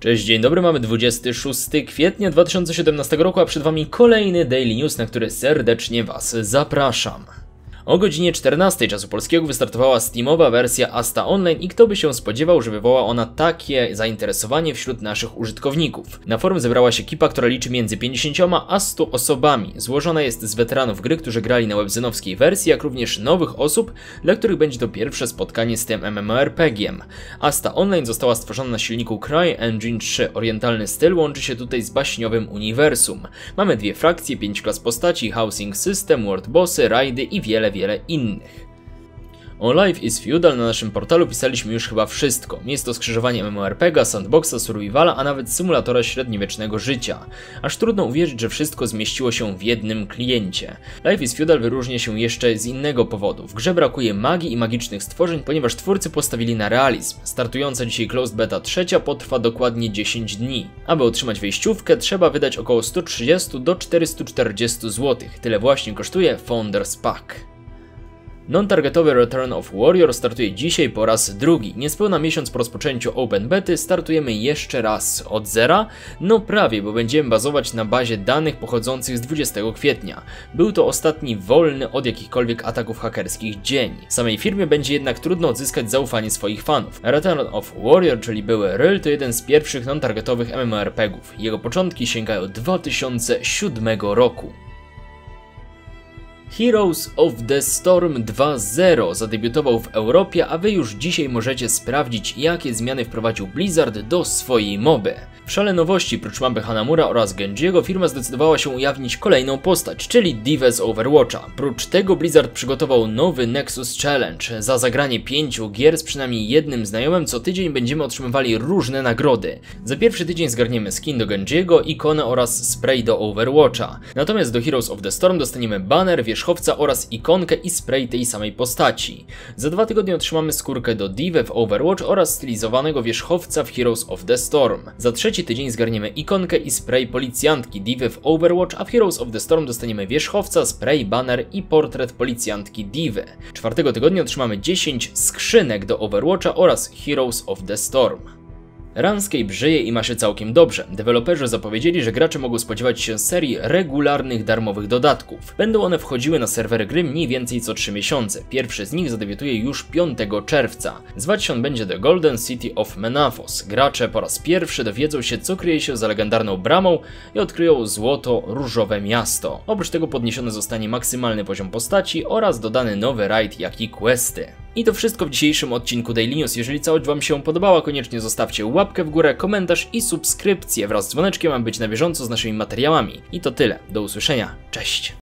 Cześć, dzień dobry, mamy 26 kwietnia 2017 roku, a przed Wami kolejny Daily News, na który serdecznie Was zapraszam. O godzinie 14 czasu polskiego wystartowała Steamowa wersja Asta Online i kto by się spodziewał, że wywoła ona takie zainteresowanie wśród naszych użytkowników. Na forum zebrała się ekipa, która liczy między 50 a 100 osobami. Złożona jest z weteranów gry, którzy grali na webzenowskiej wersji, jak również nowych osób, dla których będzie to pierwsze spotkanie z tym MMORPG-iem. Asta Online została stworzona na silniku CryEngine 3. Orientalny styl łączy się tutaj z baśniowym uniwersum. Mamy dwie frakcje, pięć klas postaci, housing system, world bossy, rajdy i wiele, wiele innych. O Life is Feudal na naszym portalu pisaliśmy już chyba wszystko. Jest to skrzyżowanie MMORPG'a, sandboxa, survivala, a nawet symulatora średniowiecznego życia. Aż trudno uwierzyć, że wszystko zmieściło się w jednym kliencie. Life is Feudal wyróżnia się jeszcze z innego powodu. W grze brakuje magii i magicznych stworzeń, ponieważ twórcy postawili na realizm. Startująca dzisiaj Closed Beta trzecia potrwa dokładnie 10 dni. Aby otrzymać wejściówkę, trzeba wydać około 130 do 440 zł. Tyle właśnie kosztuje Founders Pack. Non-targetowy Return of Warrior startuje dzisiaj po raz drugi. Niespełna miesiąc po rozpoczęciu Open Bety startujemy jeszcze raz od zera? No prawie, bo będziemy bazować na bazie danych pochodzących z 20 kwietnia. Był to ostatni wolny od jakichkolwiek ataków hakerskich dzień. Samej firmie będzie jednak trudno odzyskać zaufanie swoich fanów. Return of Warrior, czyli były Ryl, to jeden z pierwszych non-targetowych MMORPGów. Jego początki sięgają 2007 roku. Heroes of the Storm 2.0 zadebiutował w Europie, a wy już dzisiaj możecie sprawdzić jakie zmiany wprowadził Blizzard do swojej moby. W szale nowości, prócz mapy Hanamura oraz Genjiego, firma zdecydowała się ujawnić kolejną postać, czyli Divę z Overwatcha. Prócz tego Blizzard przygotował nowy Nexus Challenge. Za zagranie pięciu gier z przynajmniej jednym znajomym co tydzień będziemy otrzymywali różne nagrody. Za pierwszy tydzień zgarniemy skin do Genjiego, ikonę oraz spray do Overwatcha. Natomiast do Heroes of the Storm dostaniemy banner, wierzchowca oraz ikonkę i spray tej samej postaci. Za dwa tygodnie otrzymamy skórkę do Divę w Overwatch oraz stylizowanego wierzchowca w Heroes of the Storm. Za trzeci tydzień zgarniemy ikonkę i spray policjantki Divy w Overwatch, a w Heroes of the Storm dostaniemy wierzchowca, spray, banner i portret policjantki Divy. Czwartego tygodnia otrzymamy 10 skrzynek do Overwatcha oraz Heroes of the Storm. Runscape żyje i ma się całkiem dobrze. Deweloperzy zapowiedzieli, że gracze mogą spodziewać się serii regularnych darmowych dodatków. Będą one wchodziły na serwery gry mniej więcej co 3 miesiące. Pierwszy z nich zadebiutuje już 5 czerwca. Zwać się on będzie The Golden City of Menafos. Gracze po raz pierwszy dowiedzą się co kryje się za legendarną bramą i odkryją złoto-różowe miasto. Oprócz tego podniesiony zostanie maksymalny poziom postaci oraz dodany nowy raid jak i questy. I to wszystko w dzisiejszym odcinku Daily News. Jeżeli całość Wam się podobała, koniecznie zostawcie łapkę w górę, komentarz i subskrypcję wraz z dzwoneczkiem, aby być na bieżąco z naszymi materiałami. I to tyle. Do usłyszenia. Cześć!